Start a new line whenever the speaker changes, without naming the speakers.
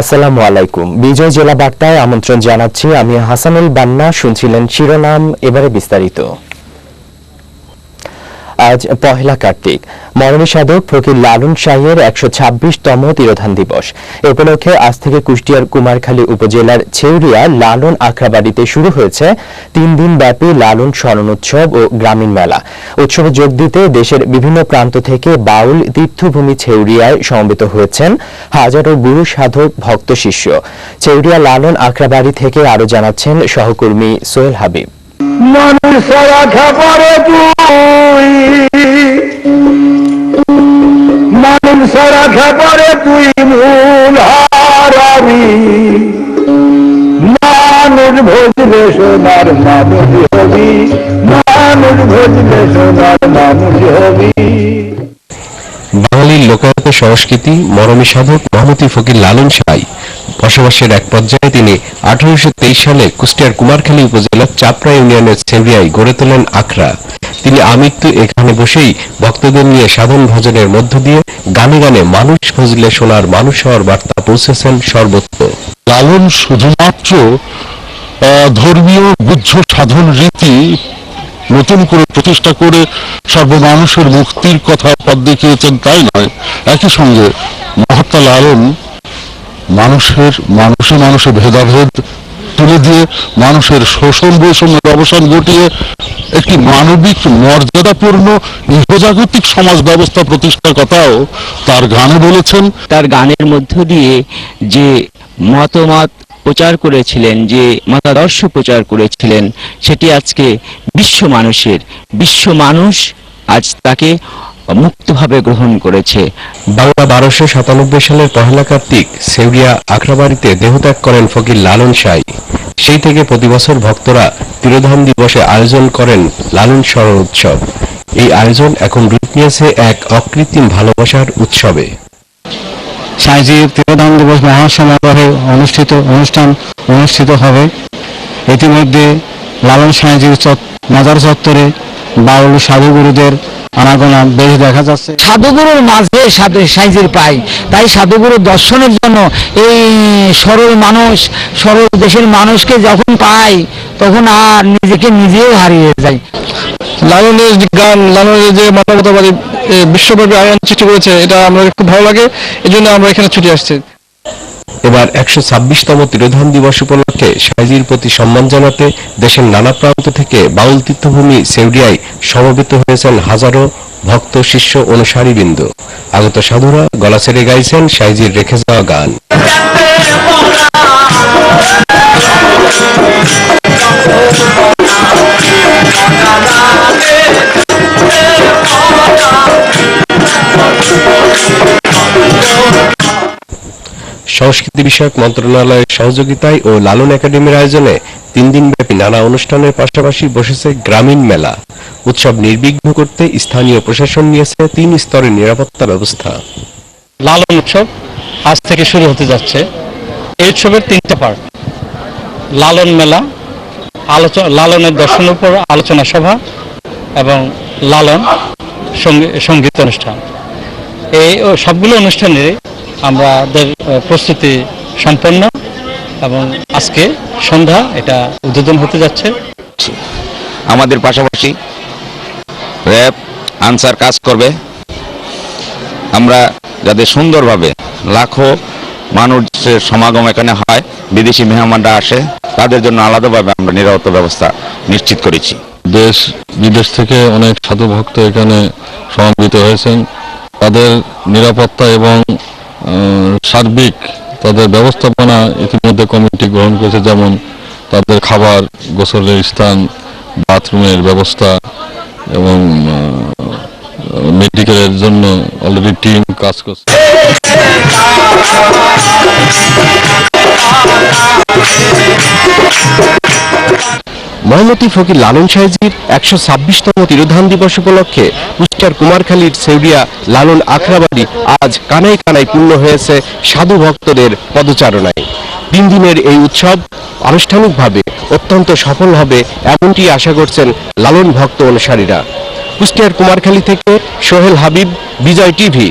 আসসালামু আলাইকুম। বিজয় জেলা বার্তায় আমন্ত্রণ জানাচ্ছি। আমি হাসানুল বান্না শুনছিলেন শিরোনাম এবারে বিস্তারিত। আজ পহেলা কার্তিক। সাধক ফকির লালন শাহের একশো ছাব্বিশতম তিরোধান দিবস। এ উপলক্ষে আজ থেকে কুষ্টিয়ার কুমারখালী উপজেলার ছেউরিয়া লালন আখড়াবাড়িতে শুরু হয়েছে তিন দিন ব্যাপী লালন স্মরণ উৎসব ও গ্রামীণ মেলা। উৎসবে যোগ দিতে দেশের বিভিন্ন প্রান্ত থেকে বাউল তীর্থভূমি ছেউরিয়ায় সমবেত হয়েছেন হাজারো গুরু সাধক ভক্ত শিষ্য। ছেউরিয়া লালন আখড়াবাড়ি থেকে আরও জানাচ্ছেন সহকর্মী সোহেল হাবিব।
মানুষ তুই। মানুষ সারা খাবারে তুই মূল হারাবি মানুষ ভোজবে সোনার মানুষ হবি। মানুষ ভোজবে সোনার মানুষ হবি।
বাঙালির লোকায়ত সংস্কৃতি মরমী সাধক মহমতি ফকির লালন সাই। বসবাসের এক পর্যায়ে তিনি আঠারোশো সালে কুষ্টিয়ার কুমারখালী উপজেলার চাপড়া ইউনিয়নের সেভরিয়ায় গড়ে তোলেন আখড়া। তিনি আমৃত্যু এখানে বসেই ভক্তদের নিয়ে সাধন ভজনের মধ্য দিয়ে গানে গানে মানুষ খুঁজলে সোনার মানুষ হওয়ার বার্তা পৌঁছেছেন সর্বত্র।
লালন শুধুমাত্র ধর্মীয় বুদ্ধ সাধন রীতি নতুন করে প্রতিষ্ঠা করে সর্বমানুষের মুক্তির কথা পথ দেখিয়েছেন তাই নয়। একই সঙ্গে মহাত্মা লালন মানুষের মানুষে মানুষে ভেদাভেদ তুলে দিয়ে মানুষের শোষণ বৈষম্যের অবসান ঘটিয়ে একটি মানবিক মর্যাদাপূর্ণ ইহজাগতিক সমাজ ব্যবস্থা প্রতিষ্ঠার কথাও তার গানে বলেছেন।
তার গানের মধ্য দিয়ে যে মতামত প্রচার করেছিলেন যে মতাদর্শ প্রচার করেছিলেন, সেটি আজকে বিশ্ব মানুষের, বিশ্ব মানুষ আজ তাকে মুক্তভাবে গ্রহণ করেছে।
বাংলা বারোশো সাতানব্বই সালের পহেলা কার্তিক সেউরিয়া আখড়াবাড়িতে দেহত্যাগ করেন ফকির লালন সাই। সেই থেকে প্রতি বছর ভক্তরা তিরোধান দিবসে আয়োজন করেন লালন স্মরণ উৎসব। এই আয়োজন এখন রূপ নিয়েছে এক অকৃত্রিম ভালোবাসার উৎসবে।
সাইজির তিরোধান দিবস মহাসমারোহে অনুষ্ঠিত, অনুষ্ঠান অনুষ্ঠিত হবে। ইতিমধ্যে লালন সাইজির মাজার চত্বরে বাউল সাধুগুরুদের আনাগোনা বেশ দেখা যাচ্ছে।
সাধুগুরুর মাঝে সাধু সাইজের পাই। তাই সাধুগুরুর দর্শনের জন্য এই সরল মানুষ, সরল দেশের মানুষকে যখন পাই তখন আর নিজেকে নিজেও হারিয়ে যায়।
লালনের গান, লালনের যে মানবতাবাদী বিশ্বব্যাপী আয়োজন সৃষ্টি করেছে, এটা আমাদের খুব ভালো লাগে এই জন্য আমরা এখানে ছুটে আসছি।
এবার একশো ছাব্বিশতম তিরোধান দিবস উপলক্ষে সাইজির প্রতি সম্মান জানাতে দেশের নানা প্রান্ত থেকে বাউল তীর্থভূমি সেউডিয়ায় সমবেত হয়েছেন হাজারো ভক্ত, শিষ্য অনুসারী অনুসারীবৃন্দ। আগত সাধুরা গলা ছেড়ে গাইছেন সাইজির রেখে যাওয়া গান। সংস্কৃতি বিষয়ক মন্ত্রণালয়ের সহযোগিতায় ও লালন একাডেমির আয়োজনে তিন দিনব্যাপী নানা অনুষ্ঠানের পাশাপাশি বসেছে গ্রামীণ মেলা। উৎসব নির্বিঘ্ন করতে স্থানীয় প্রশাসন নিয়েছে তিন স্তরের নিরাপত্তা ব্যবস্থা।
লালন উৎসব আজ থেকে শুরু হতে যাচ্ছে। এই উৎসবের তিনটা পার্ট লালন মেলা আলোচনা লালনের দর্শনের উপর আলোচনা সভা এবং লালন সঙ্গী- সংগীত অনুষ্ঠান। এই সবগুলো অনুষ্ঠানের আমাদের প্রস্তুতি সম্পন্ন এবং আজকে সন্ধ্যা এটা উদ্বোধন হতে যাচ্ছে।
আমাদের পাশাপাশি র্যাব আনসার কাজ করবে। আমরা যাতে সুন্দরভাবে লাখো মানুষের সমাগম এখানে হয় বিদেশি মেহমানরা আসে তাদের জন্য আলাদাভাবে আমরা নিরাপত্তা ব্যবস্থা নিশ্চিত করেছি।
দেশ বিদেশ থেকে অনেক সাধু ভক্ত এখানে সমবেত হয়েছেন। তাদের নিরাপত্তা এবং সার্বিক তাদের ব্যবস্থাপনা ইতিমধ্যে কমিটি গ্রহণ করেছে, যেমন তাদের খাবার, গোসলের স্থান, বাথরুমের ব্যবস্থা এবং মেডিকেলের জন্য অলরেডি টিম কাজ করছে।
মহমতি ফকির লালন সাহেজির একশো ছাব্বিশতম তিরোধান দিবস উপলক্ষে কুষ্টিয়ার কুমারখালীর সেউরিয়া লালন আখড়াবাড়ি আজ কানায় কানায় পূর্ণ হয়েছে সাধু ভক্তদের পদচারণায়। তিন দিনের এই উৎসব আনুষ্ঠানিকভাবে অত্যন্ত সফল হবে এমনটি আশা করছেন লালন ভক্ত অনুসারীরা। কুষ্টিয়ার কুমারখালী থেকে সোহেল হাবিব, বিজয় টিভি।